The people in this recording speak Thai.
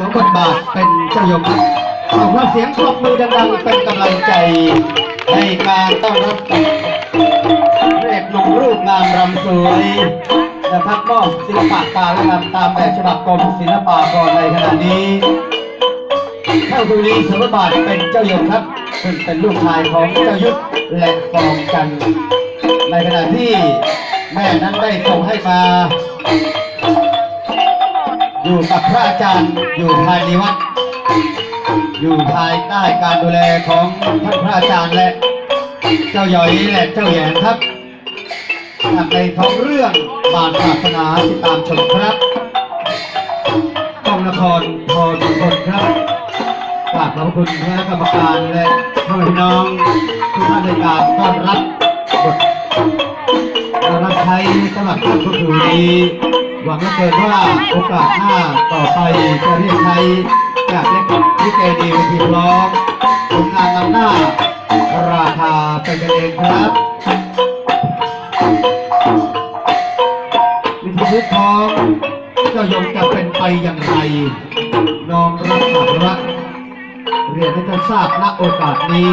สวมบทบาทเป็นเจ้ายมขอความเสียงปรบมือดังๆเป็นกำลังใจในการต้อนรับพระเอกหนุ่มรูปงามรำสวยนะครับมอบศิลปะการและนำตามแบบฉบับกรมศิลปากรในขณะนี้เข้าดูดีสมบทบาทเป็นเจ้าหยมครับซึ่งเป็นลูกชายของเจ้ายุทธและฟองจัน ในขณะที่แม่นั้นได้ส่งให้มา อยู่กับพระอาจารย์อยู่ภายในวัด อยู่ภายใต้การดูแลของท่านพระอาจารย์และ เจ้าหยอยและเจ้าแหยนครับจากในท้องเรื่องบานศาสนาติดตามชมครับกองละครพอทุกคนครับกราบขอบคุณคณะกรรมการและพี่น้องทุกท่านในการต้อนรับบทรับใช้สมัครการผู้ถือนี้ หวังเหลือเกินว่าโอกาสหน้าต่อไปจะเรียกใช้จากเล็กที่เกดีวิธีร้องผลงานนำหน้า ราคาเป็นกันเองครับวิธีชีวิตของเจ้ายงจะเป็นไปอย่างไรน้องรักษารักเรียนให้ท่านทราบณโอกาสนี้